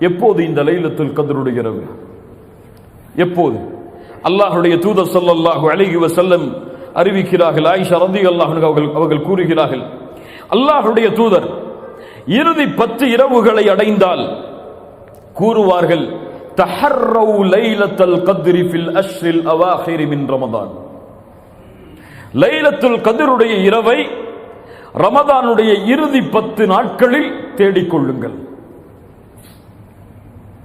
எப்போது இந்த லைலத்துல் கதருடைய இரவு எப்போது? அல்லாஹுடைய தூதர் சல்லாஹு அழகி செல்லம் அறிவிக்கிறார்கள். ஆயிஷா ரந்தி அன்ஹா அவர்கள் அவர்கள் கூறுகிறார்கள் அல்லாஹுடைய தூதர் இறுதி பத்து இரவுகளை அடைந்தால் கூறுவார்கள் தஹர்ரவு லைலத்தல் கத்ரி ஃபில் அஷ்ரில் அவாஹிரி மின் ரமதான். லைலத்துல் கதிருடைய இரவை ரமதானுடைய இறுதி பத்து நாட்களில் தேடிக்கொள்ளுங்கள்.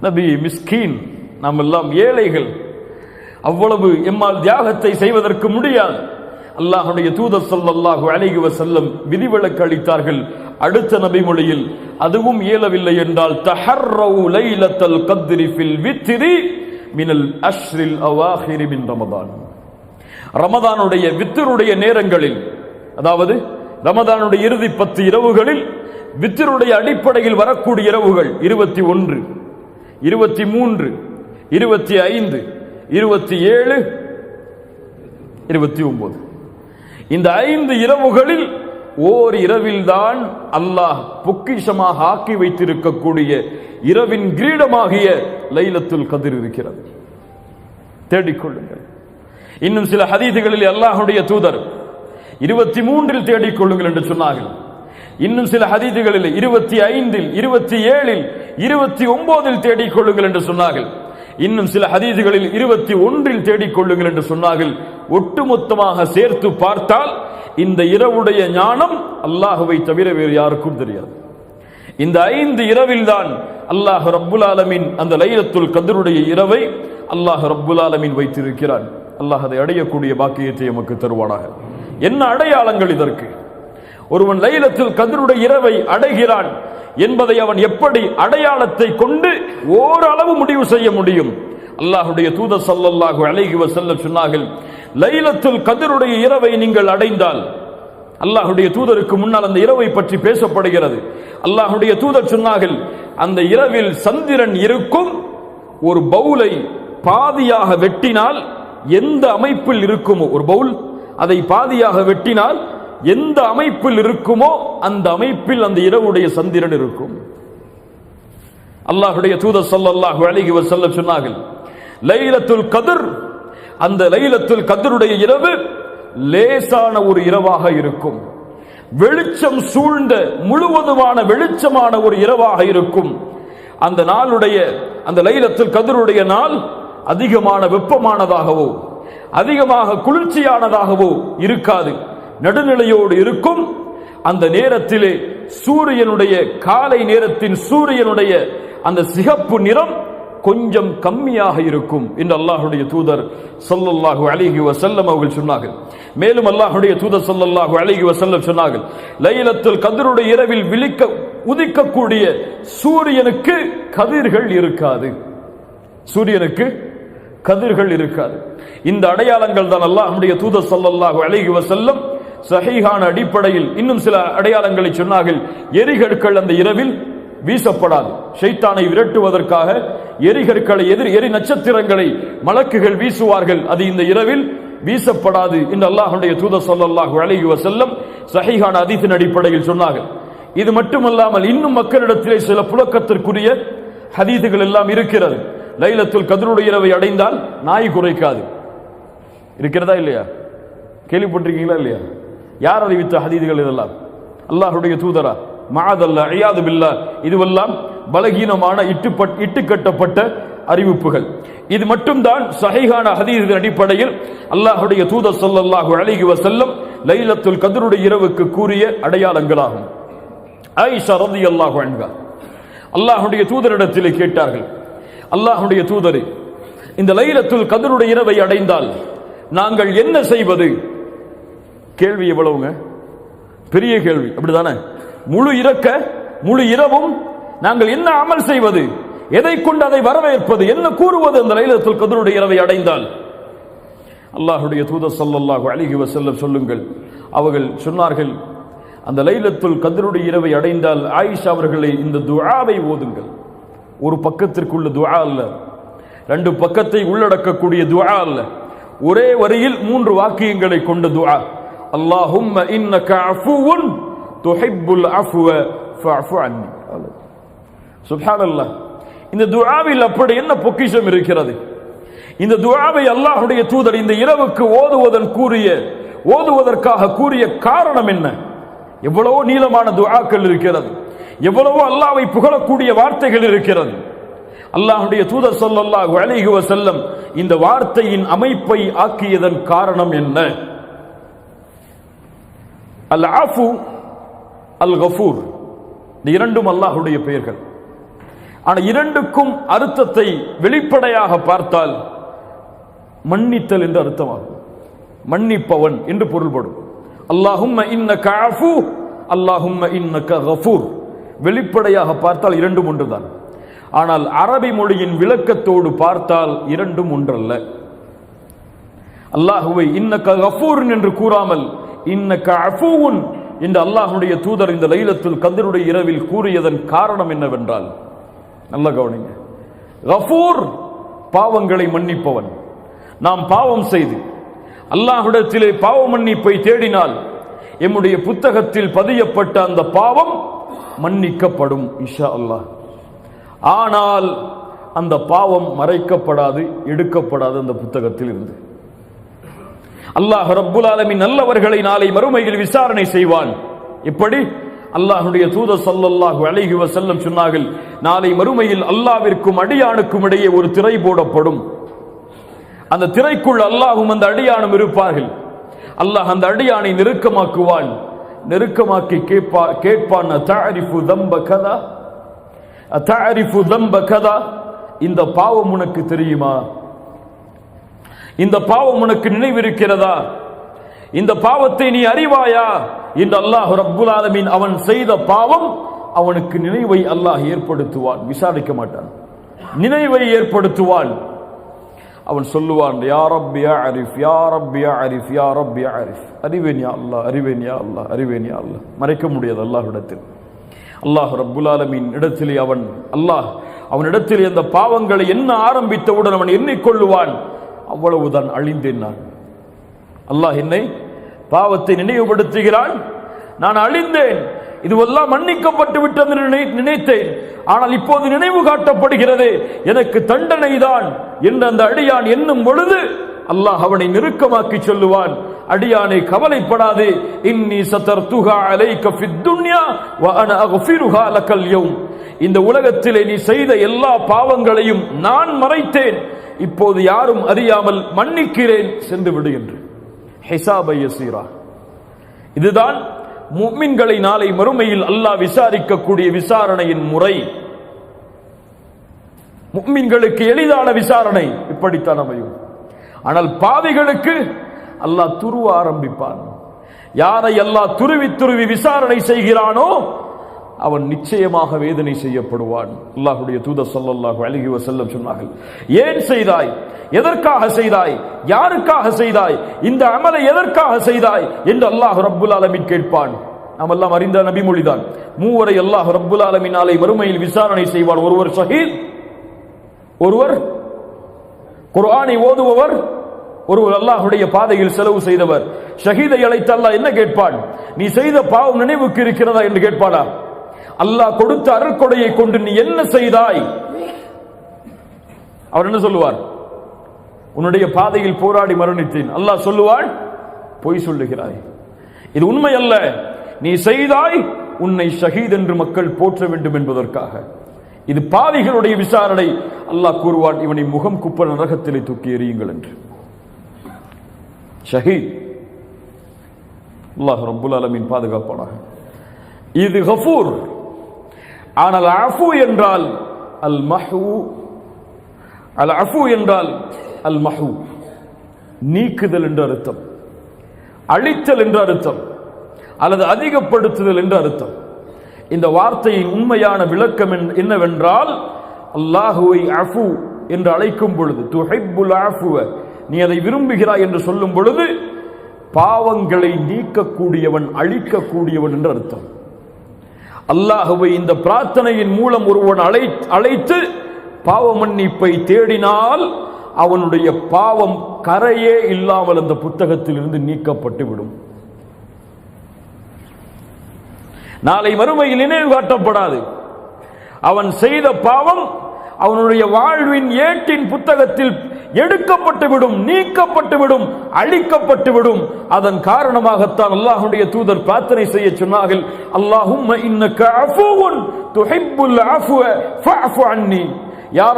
நபி மிஸ்கீன் நாம் எல்லாம் ஏழைகள். அவ்வளவு எம்மால் தியாகத்தை செய்வதற்கு முடியாது. அல்லாஹுடைய தூதர் ஸல்லல்லாஹு அலைஹி வஸல்லம் விதிவிலக்கு அளித்தார்கள் அடுத்த நபி மொழியில் அதுவும் இயலவில்லை என்றால் தஹர்ரவு லைலத்தல் கத்ரி ஃபில் மினல் அஷ்ரில் அவாஹிரி மின் ரமதான். ரமதானுடைய வித்தருடைய நேரங்களில் அதாவது ரமதானுடைய இறுதி பத்து இரவுகளில் வித்தருடைய அடிப்படையில் வரக்கூடிய இரவுகள் இருபத்தி ஒன்று. இருபத்தி மூன்று இருபத்தி ஐந்து இருபத்தி ஏழு இருபத்தி ஒன்பது இந்த ஐந்து இரவுகளில் ஓர் இரவில்தான் அல்லாஹ் பொக்கிஷமாக ஆக்கி வைத்திருக்கக்கூடிய இரவின் கிரீடமாகிய லைலத்துல் கதிர் இருக்கிறது. தேடிக்கொள்ளுங்கள். இன்னும் சில ஹதீதுகளில் அல்லாஹுடைய தூதர் இருபத்தி மூன்றில் தேடிக்கொள்ளுங்கள் என்று சொன்னார்கள். இன்னும் சில ஹதீதுகளில் இருபத்தி ஐந்தில் இருபத்தி ஏழில் இருபத்தி ஒன்பதில் தேடிக்கொள்ளுங்கள் என்று சொன்னார்கள். இன்னும் சில ஹதீதுகளில் இருபத்தி ஒன்றில் தேடிக்கொள்ளுங்கள் என்று சொன்னார்கள். ஒட்டுமொத்தமாக சேர்த்து பார்த்தால் இந்த இரவுடைய ஞானம் அல்லாஹுவை தவிர வேறு யாருக்கும் தெரியாது. இந்த ஐந்து இரவில்தான் அல்லாஹ் ரப்புல் ஆலமின் அந்த லைலத்துல் கதருடைய இரவை அல்லாஹ் ரப்புல் ஆலமீன் வைத்திருக்கிறான். அல்லாஹ் அதை அடையக்கூடிய பாக்கியத்தை எமக்கு தருவானாக. என்ன அடையாளங்கள் இதற்கு? ஒருவன் லைலத்தில் கதிருடைய இரவை அடைகிறான் என்பதை அவன் எப்படி அடையாளத்தை கொண்டு ஓரளவு முடிவு செய்ய முடியும்? அல்லாஹுடைய தூதர் சல்லல்லாஹு அழகி வசல்ல சொன்னார்கள் லைலத்தில் கதிருடைய இரவை நீங்கள் அடைந்தால் அல்லாஹுடைய தூதருக்கு முன்னால் அந்த இரவை பற்றி பேசப்படுகிறது. அல்லாஹுடைய தூதர் சொன்னார்கள் அந்த இரவில் சந்திரன் இருக்கும் ஒரு பவுலை பாதியாக வெட்டினால் எந்த அமைப்பில் இருக்குமோ? ஒரு பவுல் அதை பாதியாக வெட்டினால் எந்த அமைப்பில் இருக்குமோ அந்த அமைப்பில் அந்த இரவுடைய சந்திரன் இருக்கும். அல்லாஹுடைய தூத ஸல்லல்லாஹு அழகி செல்ல சொன்னார்கள் லைலத்துல் கதிர் அந்த லைலத்துல் கதிருடைய இரவு லேசான ஒரு இரவாக இருக்கும். வெளிச்சம் சூழ்ந்த முழுவதுமான வெளிச்சமான ஒரு இரவாக இருக்கும். அந்த நாளுடைய அந்த லைலத்துல் கதிருடைய நாள் அதிகமான வெப்பமானதாகவோ அதிகமாக குளிர்ச்சியானதாகவோ இருக்காது. நடுநிலையோடு இருக்கும். அந்த நேரத்திலே சூரியனுடைய காலை நேரத்தின் சூரியனுடைய அந்த சிகப்பு நிறம் கொஞ்சம் கம்மியாக இருக்கும் என்று அல்லாஹுடைய தூதர் சொல்லல்லாஹு அழகி வசல்லம் அவர்கள் சொன்னார்கள். மேலும் அல்லாஹுடைய தூதர் சொல்லல்லாஹு அழகி வசல்லம் சொன்னார்கள் லைலத்தில் கதிருடைய இரவில் விழிக்க உதிக்கக்கூடிய சூரியனுக்கு கதிர்கள் இருக்காது. சூரியனுக்கு கதிர்கள் இருக்காது. இந்த அடையாளங்கள் தான் அல்லாஹுடைய தூதர் சொல்லல்லாஹு அழகி வசல்லம் சஹீஹான அடிப்படையில் இன்னும் சில அடையாளங்களை சொன்னார்கள். எரிகற்கள் அந்த இரவில் வீசப்படாது. ஷைத்தானை விரட்டுவதற்காக எரிகற்களை எதிர் எரி நட்சத்திரங்களை மலக்குகள் வீசுவார்கள். அது இந்த இரவில் வீசப்படாது என்று அல்லாஹுடைய தூத சொல்லாஹு அலைஹி வஸல்லம் சஹீஹான அதித்தின் அடிப்படையில் சொன்னார்கள். இது மட்டுமல்லாமல் இன்னும் மக்களிடத்திலே சில புழக்கத்திற்குரிய ஹதீதுகள் எல்லாம் இருக்கிறது. லைலத்துல் கதிருடைய இரவை அடைந்தால் நாய் குறைக்காது. இருக்கிறதா இல்லையா? கேள்விப்பட்டிருக்கீங்களா இல்லையா? யார் அறிவித்த ஹதீதுகள் இதெல்லாம்? அல்லாஹுடைய தூதரா மாதல்ல ஐயாது பில்லா இதுவெல்லாம் பலகீனமான இட்டுப்பட் இட்டுக்கட்டப்பட்ட அறிவிப்புகள். இது மட்டும்தான் சகைகான ஹதீதின் அடிப்படையில் அல்லாஹுடைய தூதர் சொல்லல்லாஹு அழகி வசல்லம் லைலத்துல் கதருடைய இரவுக்கு கூறிய அடையாளங்களாகும். ஆயிஷா ரலியல்லாஹு அன்கா அல்லாஹுடைய தூதரிடத்திலே கேட்டார்கள் அல்லாஹுடைய தூதரே இந்த லைலத்துல் கதருடைய இரவை அடைந்தால் நாங்கள் என்ன செய்வது? கேள்வி எவ்வளவுங்க? பெரிய கேள்வி. அப்படிதானே? முழு இறக்க முழு இரவும் நாங்கள் என்ன அமல் செய்வது? எதை கொண்டு அதை வரவேற்பது? என்ன கூறுவது அந்த லைலத்தில் கதருடைய இரவை அடைந்தால்? அல்லாஹுடைய தூத ஸல்லல்லாஹு அழகி வசல்ல சொல்லுங்கள். அவர்கள் சொன்னார்கள் அந்த லைலத்துல் கதருடைய இரவை அடைந்தால் ஆயிஷா அவர்களை இந்த துஆவை ஓதுங்கள். ஒரு பக்கத்திற்குள்ள துஆ அல்ல. ரெண்டு பக்கத்தை உள்ளடக்கக்கூடிய துஆ அல்ல. ஒரே வரியில் மூன்று வாக்கியங்களை கொண்ட துஆ. அல்லாஹும் இன்னக அஃபுவுன் துஹிப்புல் அஃப்வ ஃபஅஃபு அன்னி சுப்ஹானல்லாஹ் இந்த துஆவில் அப்படி என்ன பொக்கிஷம் இருக்கிறது? இந்த துஆவை அல்லாஹ்வுடைய தூதர் இந்த இரவுக்கு ஓதுவதன் கூறிய ஓதுவதற்காக கூறிய காரணம் என்ன? எவ்வளவோ நீளமான துஆக்கள் இருக்கிறது. எவ்வளவோ அல்லாவை புகழக்கூடிய வார்த்தைகள் இருக்கிறது. அல்லாஹுடைய தூதர் ஸல்லல்லாஹு அலைஹி செல்லம் இந்த வார்த்தையின் அமைப்பை ஆக்கியதன் காரணம் என்ன? அல் ஆஃபு அல் கஃபூர் இந்த இரண்டும் அல்லாஹுடைய பெயர்கள். ஆனால் இரண்டுக்கும் அர்த்தத்தை வெளிப்படையாக பார்த்தால் மன்னித்தல் என்று அர்த்தமாகும். மன்னிப்பவன் என்று பொருள்படும். அல்லாஹும் இன்னக அஃபு அல்லாஹும்ம இன்னக கஃபூர். வெளிப்படையாக பார்த்தால் இரண்டும் ஒன்றுதான். ஆனால் அரபி மொழியின் விளக்கத்தோடு பார்த்தால் இரண்டும் ஒன்றல்ல. அல்லாஹுவை இன்னக்க கஃபூர் என்று கூறாமல் இன்ன அஃபூன் என்று அல்லாஹ்வுடைய தூதர் இந்த லைலத்தில் கதிருடைய இரவில் கூறியதன் காரணம் என்னவென்றால் நல்ல கவனிங்க. கஃபூர் பாவங்களை மன்னிப்பவன். நாம் பாவம் செய்து அல்லாஹுடத்திலே பாவ மன்னிப்பை தேடினால் எம்முடைய புத்தகத்தில் பதியப்பட்ட அந்த பாவம் மன்னிக்கப்படும் இஷா அல்லாஹ் ஆனால் அந்த பாவம் மறைக்கப்படாது எடுக்கப்படாது அந்த புத்தகத்தில் இருந்து அல்லாஹ் ரப்புல் ஆலமின் நல்லவர்களை நாளை மறுமையில் விசாரணை செய்வான். இப்படி அல்லாஹுடைய தூத சல்லல்லாஹு அழகி வசல்லம் சொன்னார்கள் நாளை மறுமையில் அல்லாவிற்கும் அடியானுக்கும் இடையே ஒரு திரை போடப்படும். அந்த திரைக்குள் அல்லாஹும் அந்த அடியானும் இருப்பார்கள். அல்லாஹ் அந்த அடியானை நெருக்கமாக்குவான். நெருக்கமாக்கி கேட்பா கேட்பான் அத்தாரிஃபு தம்ப கதா? அத்தாரிஃபு தம்ப கதா? இந்த பாவம் உனக்கு தெரியுமா? இந்த பாவம் உனக்கு நினைவிருக்கிறதா? இந்த பாவத்தை நீ அறிவாயா? என்று அல்லாஹ் ரப்புல் ஆலமீன் அவன் செய்த பாவம் அவனுக்கு நினைவை அல்லாஹ் ஏற்படுத்துவான். விசாரிக்க மாட்டான். நினைவை ஏற்படுத்துவான் அவன் சொல்லுவான் யா ரப் யா அரிஃப் யா ரப் யா அரிஃப் யா ரப் யா அரிஃப் அறிவேன் யா அல்லாஹ் அறிவேன் யா அல்லாஹ் அறிவேன் யா அல்லாஹ். மறைக்க முடியாது அல்லாஹ்விடத்தில். அல்லாஹ் ரப்புல் ஆலமீன் இடத்திலே அவன் அல்லாஹ் அவனிடத்தில் அந்த பாவங்களை என்ன ஆரம்பித்தவுடன் அவன் எண்ணிக்கொள்ளுவான். அவ்வளவுதான் அழிந்தேன் நான். அல்லாஹ் என்னை பாவத்தை நினைவுபடுத்துகிறான். நான் அழிந்தேன். இதுவெல்லாம் மன்னிக்கப்பட்டு விட்டது நினை நினைத்தேன். ஆனால் இப்போது நினைவு காட்டப்படுகிறது. எனக்கு தண்டனை தான் என்று அந்த அடியான் என்னும் பொழுது அல்லாஹ் அவனை நெருக்கமாக்கி சொல்லுவான். அடியானை கவலைப்படாதே. இன்னி சதர்துஹா துகா ஃபித் துன்யா வ அன அக்ஃபிருஹா இந்த உலகத்திலே நீ செய்த எல்லா பாவங்களையும் நான் மறைத்தேன். இப்போது யாரும் அறியாமல் மன்னிக்கிறேன் சென்று விடு என்று. ஹிசாபை யசீரா. இதுதான் மும்மின்களை நாளை மறுமையில் அல்லாஹ் விசாரிக்கக்கூடிய விசாரணையின் முறை. முஃமின்களுக்கு எளிதான விசாரணை இப்படித்தான் அமையும். ஆனால் பாவிகளுக்கு அல்லாஹ் துருவ ஆரம்பிப்பான். யாரை அல்லாஹ் துருவி துருவி விசாரணை செய்கிறானோ அவன் நிச்சயமாக வேதனை செய்யப்படுவான். அல்லாஹுடைய தூத சொல்லல்லாஹு அழகி வசல்லம் சொன்னார்கள் ஏன் செய்தாய்? எதற்காக செய்தாய்? யாருக்காக செய்தாய்? இந்த அமலை எதற்காக செய்தாய்? என்று அல்லாஹ் ரப்புல் ஆலமீன் கேட்பான். நாம் எல்லாம் அறிந்த நபிமொழிதான் மூவரை அல்லாஹ் ரப்புல் ஆலமீன் நாளை வறுமையில் விசாரணை செய்வான். ஒருவர் ஷஹீத் ஒருவர் குர்ஆனை ஓதுபவர் ஒருவர் அல்லாஹுடைய பாதையில் செலவு செய்தவர். ஷஹீதை அழைத்து அல்லாஹ் என்ன கேட்பான் நீ செய்த பாவம் நினைவுக்கு இருக்கிறதா என்று கேட்பானா அல்லாஹ் கொடுத்த அருட்கொடையை கொண்டு நீ என்ன செய்தாய்? அவர் என்ன சொல்லுவார்? உன்னுடைய பாதையில் போராடி மரணித்தேன். அல்லாஹ் சொல்லுவான் பொய் சொல்லுகிறாய். இது உண்மை அல்ல நீ செய்தாய் உன்னை ஷஹீத் என்று மக்கள் போற்ற வேண்டும் என்பதற்காக. இது பாவிகளுடைய விசாரணை. அல்லாஹ் கூறுவான் இவனை முகம் குப்ப நரகத்திலே தூக்கி எறியுங்கள் என்று. ஷஹீத். அல்லாஹ் ரபுல் அலமின் பாதுகாப்பானாக. இது ஹஃபூர் ஆனால் அஃபு என்றால் அல் மஹூ. அல் அஃபு என்றால் அல் மஹூ. நீக்குதல் என்று அர்த்தம். அழித்தல் என்று அர்த்தம். அல்லது அதிகப்படுத்துதல் என்று அர்த்தம். இந்த வார்த்தையின் உண்மையான விளக்கம் என்னவென்றால் அல்லாஹுவை அஃபு என்று அழைக்கும் பொழுது துஹைபுல் அஃபுவ நீ அதை விரும்புகிறாய் என்று சொல்லும் பொழுது பாவங்களை நீக்கக்கூடியவன் அழிக்கக்கூடியவன் என்று அர்த்தம். அல்லாஹுவை இந்த பிரார்த்தனையின் மூலம் ஒருவன் அழை அழைத்து பாவ மன்னிப்பை தேடினால் அவனுடைய பாவம் கரையே இல்லாமல் அந்த புத்தகத்திலிருந்து நீக்கப்பட்டு விடும் நாளை மறுமையில் நினைவு காட்டப்படாது. அவன் செய்த பாவம் அவனுடைய வாழ்வின் ஏட்டின் புத்தகத்தில் எடுக்கப்பட்டுவிடும் நீக்கப்பட்டுவிடும் அழிக்கப்பட்டுவிடும். அதன் காரணமாகத்தான் அல்லாஹுடைய தூதர் பிரார்த்தனை செய்ய சொன்னார்கள் அல்லாஹும் இன்னக அன்னி. யா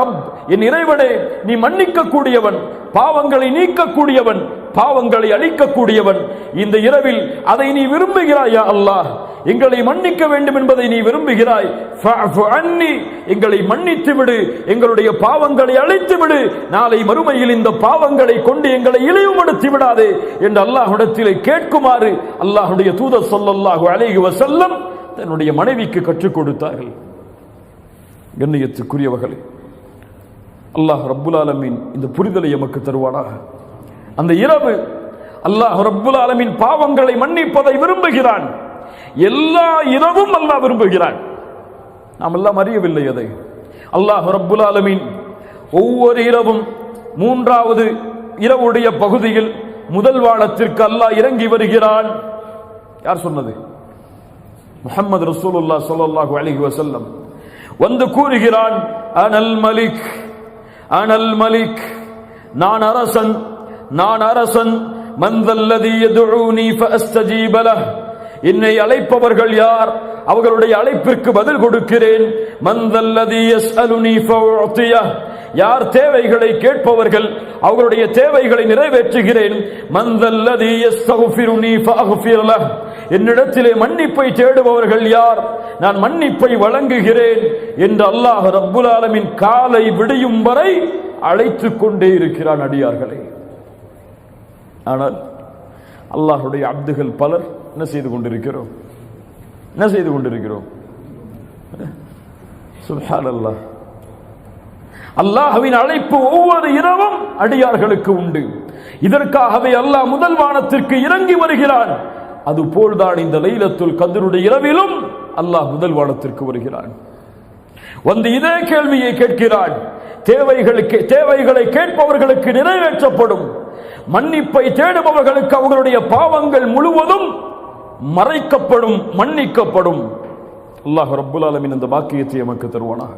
என் இறைவனே நீ மன்னிக்க கூடியவன் பாவங்களை நீக்கக்கூடியவன் பாவங்களை அழிக்கக்கூடியவன். இந்த இரவில் அதை நீ விரும்புகிறாயா அல்லாஹ்? எங்களை மன்னிக்க வேண்டும் என்பதை நீ விரும்புகிறாய். அன்னி எங்களை மன்னித்து விடு. எங்களுடைய பாவங்களை அழைத்து விடு. நாளை மறுமையில் இந்த பாவங்களை கொண்டு எங்களை இழிவுபடுத்தி விடாது என்று அல்லாஹ்விடத்திலே கேட்குமாறு அல்லாஹுடைய தூதர் ஸல்லல்லாஹு அலைஹி வசல்லம் தன்னுடைய மனைவிக்கு கற்றுக் கொடுத்தார்கள். கண்ணியத்துக்குரியவர்களே அல்லாஹ் ரப்புல் ஆலமீன் இந்த புரிதலை எமக்கு தருவானாக. அந்த இரவு அல்லாஹ் ரப்புல் ஆலமின் பாவங்களை மன்னிப்பதை விரும்புகிறான். எல்லா இரவும் அல்லாஹ் விரும்புகிறான். நாம் எல்லாம் அறியவில்லை அதை. அல்லாஹ் ரப்புல் ஆலமின் ஒவ்வொரு இரவும் மூன்றாவது இரவுடைய பகுதியில் முதல் வானத்திற்கு அல்லாஹ் இறங்கி வருகிறான். யார் சொன்னது? முகமது ரசூலுல்லாஹ் சொல்லல்லாஹு அலிஹி வசல்லம் வந்து கூறுகிறான் அனல் மலிக் அனல் மலிக் நான் அரசன் நான் அரசன். மந்தல்லதி என்னை அழைப்பவர்கள் யார்? அவர்களுடைய அழைப்பிற்கு பதில் கொடுக்கிறேன். மந்தல்லதி யார் தேவைகளை கேட்பவர்கள் அவர்களுடைய தேவைகளை நிறைவேற்றுகிறேன். மந்தல்லதி என்னிடத்திலே மன்னிப்பை தேடுபவர்கள் யார்? நான் மன்னிப்பை வழங்குகிறேன் என்று அல்லாஹ் ரப்புல் ஆலமின் காலை விடியும் வரை அழைத்துக் கொண்டே இருக்கிறான் அடியார்களை. ஆனால் அல்லாஹுடைய அப்துகள் பலர் என்ன செய்து கொண்டிருக்கிறோம்? என்ன செய்து கொண்டிருக்கிறோம்? சுப்ஹான் அல்லாஹ் அல்லாஹ்வின் அழைப்பு ஒவ்வொரு இரவும் அடியார்களுக்கு உண்டு. இதற்காகவே அல்லாஹ் முதல் வானத்திற்கு இறங்கி வருகிறான். அது போல்தான் இந்த லைலத்துல் கதிருடைய இரவிலும் அல்லாஹ் முதல் வானத்திற்கு வருகிறான். வந்து இதே கேள்வியை கேட்கிறான். தேவைகளுக்கு தேவைகளை கேட்பவர்களுக்கு நிறைவேற்றப்படும். மன்னிப்பை தேடுபவர்களுக்கு அவர்களுடைய பாவங்கள் முழுவதும் மறைக்கப்படும் மன்னிக்கப்படும். அல்லாஹ் ரப்புல் அலமின் அந்த பாக்கியத்தை எமக்கு தருவானாக.